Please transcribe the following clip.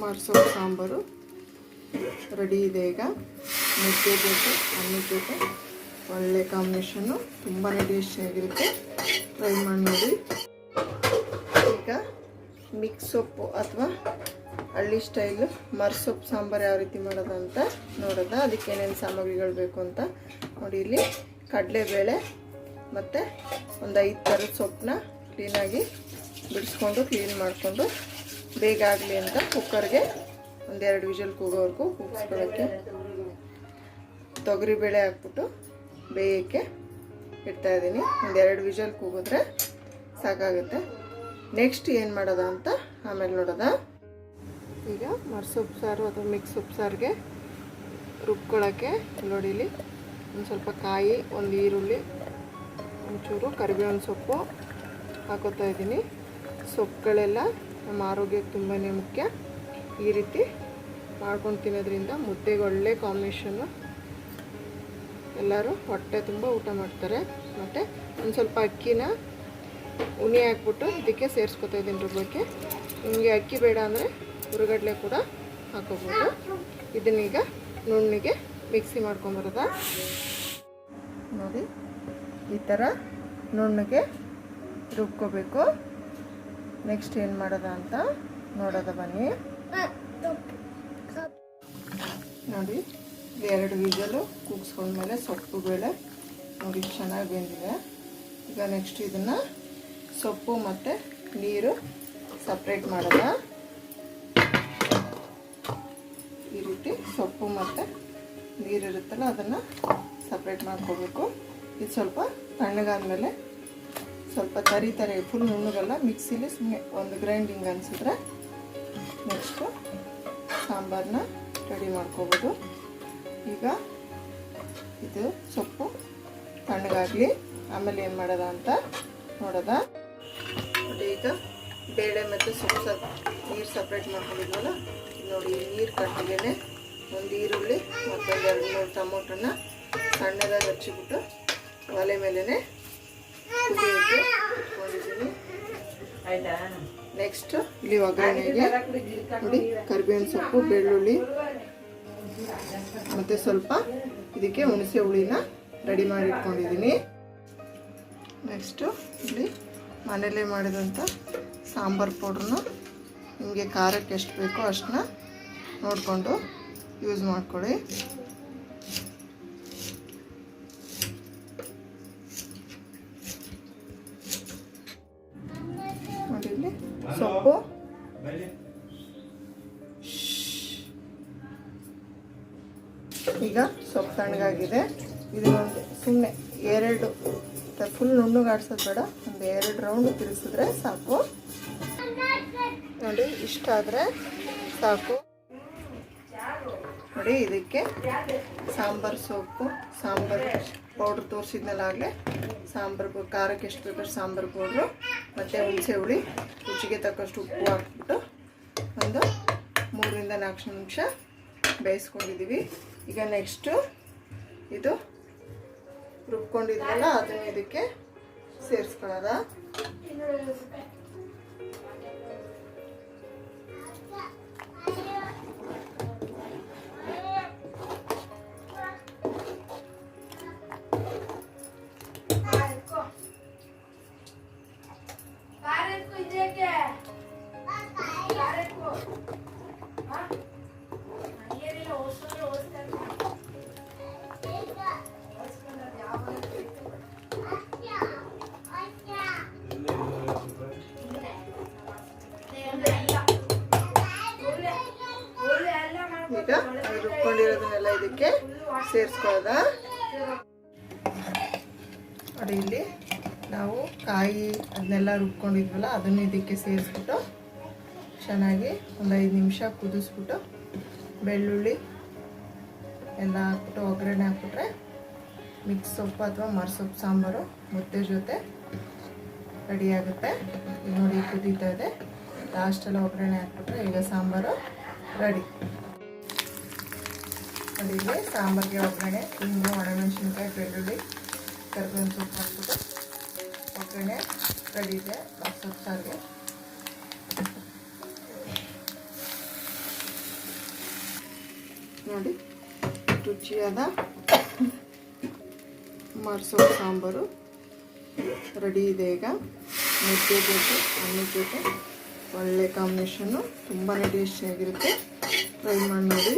ಮಾಡಿಸೋ ಸಾಂಬಾರು. ರೆಡಿ ಇದೆ ಈಗ. ಮುದ್ದೆ ಜೊತೆ, ಅನ್ನ ಜೊತೆ. ಒಳ್ಳೆ ಕಾಂಬಿನೇಷನ್ನು ತುಂಬಾ ಟೇಸ್ಟಿಯಾಗಿರುತ್ತೆ ಟ್ರೈ ಮಾಡಿ ನೋಡಿ ಈಗ ಮಿಕ್ಸ್ ಸೊಪ್ಪು ಅಥವಾ ಹಳ್ಳಿ ಸ್ಟೈಲು ಮರ್ಸೊಪ್ಪು ಸಾಂಬಾರು ಯಾವ ರೀತಿ ಮಾಡೋದಂತ ನೋಡೋದ. ಅದಕ್ಕೆ ಏನೇನು ಸಾಮಗ್ರಿಗಳು ಬೇಕು ಅಂತ ನೋಡಿ ಇಲ್ಲಿ. ಕಡಲೆಬೇಳೆ ಮತ್ತು ಒಂದು ಐದು ಥರದ ಸೊಪ್ಪನ್ನ ಕ್ಲೀನಾಗಿ ಬಿಡಿಸ್ಕೊಂಡು ಕ್ಲೀನ್ ಮಾಡಿಕೊಂಡು ಬೇಗ ಆಗಲಿ ಅಂತ ಕುಕ್ಕರ್ಗೆ ಒಂದೆರಡು ವಿಷಲ್ ಕೂಗೋವರೆಗೂ ಕೂಗಿಸ್ಕೊಳ್ಳೋಕ್ಕೆ ತೊಗರಿಬೇಳೆ ಹಾಕ್ಬಿಟ್ಟು ಬೇಯಕ್ಕೆ ಇಡ್ತಾ ಇದ್ದೀನಿ. ಒಂದೆರಡು ವಿಷಲ್ ಕೂಗಿದ್ರೆ ಸಾಕಾಗುತ್ತೆ. ನೆಕ್ಸ್ಟ್ ಏನು ಮಾಡೋದ ಅಂತ ಆಮೇಲೆ ನೋಡೋದ. ಈಗ ಮರ್ಸೊಪ್ಪು ಸಾರು ಅಥವಾ ಮಿಕ್ಸ್ ಸೊಪ್ಪು ಸಾರಿಗೆ ರುಬ್ಕೊಳ್ಳೋಕ್ಕೆ ನೋಡಿಲಿ ಒಂದು ಸ್ವಲ್ಪ ಕಾಯಿ, ಒಂದು ಈರುಳ್ಳಿ, ಒಂಚೂರು ಕರಿಬೇವಿನ ಸೊಪ್ಪು ಹಾಕೋತಾ ಇದ್ದೀನಿ. ಸೊಪ್ಪುಗಳೆಲ್ಲ ನಮ್ಮ ಆರೋಗ್ಯಕ್ಕೆ ತುಂಬಾ ಮುಖ್ಯ. ಈ ರೀತಿ ಮಾಡ್ಕೊಂಡು ತಿನ್ನೋದ್ರಿಂದ ಮುದ್ದೆಗೆ ಒಳ್ಳೆ ಕಾಂಬಿನೇಷನ್ನು ಎಲ್ಲರೂ ಹೊಟ್ಟೆ ತುಂಬ ಊಟ ಮಾಡ್ತಾರೆ. ಮತ್ತು ಒಂದು ಸ್ವಲ್ಪ ಅಕ್ಕಿನ ಉಣಿ ಹಾಕ್ಬಿಟ್ಟು ಇದಕ್ಕೆ ಸೇರಿಸ್ಕೊತಾ ಇದ್ದೀನಿ ರುಬ್ಬಕ್ಕೆ ನಿಮಗೆ ಅಕ್ಕಿ ಬೇಡ ಅಂದರೆ ಹುರುಗಡ್ಲೆ ಕೂಡ ಹಾಕೋಬೋದು. ಇದನ್ನೀಗ ನುಣ್ಣಿಗೆ ಮಿಕ್ಸಿ ಮಾಡ್ಕೊಂಬರೋದ? ನೋಡಿ, ಈ ಥರ ನುಣ್ಣಗೆ ರುಬ್ಕೋಬೇಕು. ನೆಕ್ಸ್ಟ್ ಏನು ಮಾಡೋದ ಅಂತ ನೋಡೋದ ಬನ್ನಿ. ನೋಡಿ ಎರಡು ವಿಜಲು ಕೂಗಿಸ್ಕೊಂಡ್ಮೇಲೆ ಸೊಪ್ಪು ಬೇಳೆ ನೋಡಿ ಚೆನ್ನಾಗಿ ಬೆಂದಿದೆ. ಈಗ ನೆಕ್ಸ್ಟ್ ಇದನ್ನು ಸೊಪ್ಪು ಮತ್ತು ನೀರು ಸಪ್ರೇಟ್ ಮಾಡೋದ. ಈ ರೀತಿ ಸೊಪ್ಪು ಮತ್ತು ನೀರಿರುತ್ತಲ್ಲ, ಅದನ್ನು ಸಪ್ರೇಟ್ ಮಾಡ್ಕೋಬೇಕು. ಇದು ಸ್ವಲ್ಪ ತಣ್ಣಗಾದ್ಮೇಲೆ ಸ್ವಲ್ಪ ತರಿ ತರಿ ಫುಲ್ ನುಣ್ಣಗಲ್ಲ, ಮಿಕ್ಸಿಲಿ ಸುಮ್ಮನೆ ಒಂದು ಗ್ರೈಂಡಿಂಗ್ ಅನಿಸಿದ್ರೆ ನೆಕ್ಸ್ಟು ಸಾಂಬಾರನ್ನ ರೆಡಿ ಮಾಡ್ಕೋಬೋದು. ಈಗ ಇದು ಸೊಪ್ಪು, ತಣ್ಣಗಾಗಲಿ. ಆಮೇಲೆ ಏನು ಮಾಡೋದ ಅಂತ ನೋಡೋದ. ನೋಡಿ ಈಗ ಬೇಳೆ ಮತ್ತು ಸೊಪ್ಪು ಸಪ್, ನೀರು ಸಪ್ರೇಟ್ ಮಾಡ್ಕೊಂಡಿದ್ವಲ್ಲ? ನೋಡಿ ನೀರು ಕಟ್ಟಿಗೆನೆ ಒಂದು ಈರುಳ್ಳಿ ಮತ್ತೊಂದು ಎರಡು ಮೂರು ಟೊಮೊಟೊನ ಸಣ್ಣದಾಗಿ ಹಚ್ಚಿಬಿಟ್ಟು ಒಲೆ ಮೇಲೇ ನೆಕ್ಸ್ಟ್ ಇಲ್ಲಿ ಒಗ್ಗರಣೆಗೆ ನೋಡಿ ಕರಿಬೇವಿನ ಸೊಪ್ಪು, ಬೆಳ್ಳುಳ್ಳಿ, ಮತ್ತು ಸ್ವಲ್ಪ ಇದಕ್ಕೆ ಹುಣಸೆ ಹುಳಿನ ರೆಡಿ ಮಾಡಿ ಇಟ್ಕೊಂಡಿದ್ದೀನಿ. ನೆಕ್ಸ್ಟು ಇಲ್ಲಿ ಮನೇಲೇ ಮಾಡಿದಂಥ ಸಾಂಬಾರು ಪೌಡ್ರನ್ನ ನಿಮಗೆ ಖಾರಕ್ಕೆ ಎಷ್ಟು ಬೇಕೋ ಅಷ್ಟನ್ನ ನೋಡಿಕೊಂಡು ಯೂಸ್ ಮಾಡ್ಕೊಳ್ಳಿ. ಈಗ ಸೊಪ್ಪು ತಣ್ಣಗಾಗಿದೆ. ಇದು ಒಂದು ಸುಮ್ಮನೆ ಎರಡು ಫುಲ್ ನುಣ್ಣಗಾಡ್ಸೋದು ಬೇಡ. ಒಂದು ಎರಡು ರೌಂಡ್ ತಿರುಗಿಸಿದ್ರೆ ಸಾಕು. ನೋಡಿ, ಇಷ್ಟ ಆದರೆ ಸಾಕು. ನೋಡಿ, ಇದಕ್ಕೆ ಸಾಂಬಾರು ಸೊಪ್ಪು, ಸಾಂಬಾರು ಪೌಡ್ರ್ ತೋರಿಸಿದ್ನಲ್ಲ ಆಗಲೇ ಸಾಂಬಾರು ಖಾರಕ್ಕೆ ಎಷ್ಟು ಬೇಕಾದ್ರೆ ಸಾಂಬಾರು ಪೌಡ್ರು. ಮತ್ತು ಹುಣಸೆ ಹುಳಿ ರುಚಿಗೆ ತಕ್ಕಷ್ಟು ಉಪ್ಪು ಹಾಕ್ಬಿಟ್ಟು ಒಂದು ಮೂರರಿಂದ ನಾಲ್ಕು ನಿಮಿಷ ಬೇಯಿಸ್ಕೊಂಡಿದ್ದೀವಿ. ಈಗ ನೆಕ್ಸ್ಟು ಇದು ರುಬ್ಕೊಂಡಿದ್ವಲ್ಲ, ಅದನ್ನು ಇದಕ್ಕೆ ಸೇರಿಸ್ಕೊಳ್ಳೋದ? ರುಬ್ಕೊಂಡಿರೋದನ್ನೆಲ್ಲ ಇದಕ್ಕೆ ಸೇರಿಸ್ಕೊಳ್ಳೋದ? ನೋಡಿ ಇಲ್ಲಿ ನಾವು ಕಾಯಿ ಅದನ್ನೆಲ್ಲ ರುಬ್ಕೊಂಡಿದ್ವಲ್ಲ, ಅದನ್ನು ಇದಕ್ಕೆ ಸೇರಿಸ್ಬಿಟ್ಟು ಚೆನ್ನಾಗಿ ಒಂದು ಐದು ನಿಮಿಷ ಕುದಿಸ್ಬಿಟ್ಟು ಬೆಳ್ಳುಳ್ಳಿ ಎಲ್ಲ ಹಾಕ್ಬಿಟ್ಟು, ಒಗ್ಗರಣೆ ಹಾಕ್ಬಿಟ್ರೆ ಮಿಕ್ಸ್ ಸೊಪ್ಪು ಅಥವಾ ಮರಸೊಪ್ಪು ಸಾಂಬಾರು, ಮುದ್ದೆ ಜೊತೆ ರೆಡಿ ಆಗುತ್ತೆ. ಈಗ ನೋಡಿ ಕುದೀತಾ ಇದೆ. ಲಾಸ್ಟಲ್ಲಿ ಒಗ್ಗರಣೆ ಹಾಕ್ಬಿಟ್ರೆ ಈಗ ಸಾಂಬಾರು ರೆಡಿ. ಇಲ್ಲಿ ಸಾಂಬಾರಿಗೆ ಒಗ್ಗರಣೆ ಇನ್ನು ಒಣಮೆಣಸಿನ್ಕಾಯಿ ಬೆಳ್ಳುಳ್ಳಿ, ಕರ್ಬೇವಿನ ಸೊಪ್ಪು ಹಾಕ್ಬಿಟ್ಟು ಒಗ್ಗರಣೆ ರೆಡಿ ಇದೆ ಸೊಪ್ಪು ಸಾರಿಗೆ. ನೋಡಿ, ರುಚಿಯಾದ ಮರ್ಸೋ ಸಾಂಬಾರು ರೆಡಿ ಇದೆ ಈಗ. ಮುದ್ದೆ ಜೊತೆ, ಅನ್ನ ಜೊತೆ, ಒಳ್ಳೆ ಕಾಂಬಿನೇಷನ್ನು ತುಂಬಾ ಟೇಸ್ಟಿಯಾಗಿರುತ್ತೆ. ಟ್ರೈ ಮಾಡಿ ನೋಡಿ.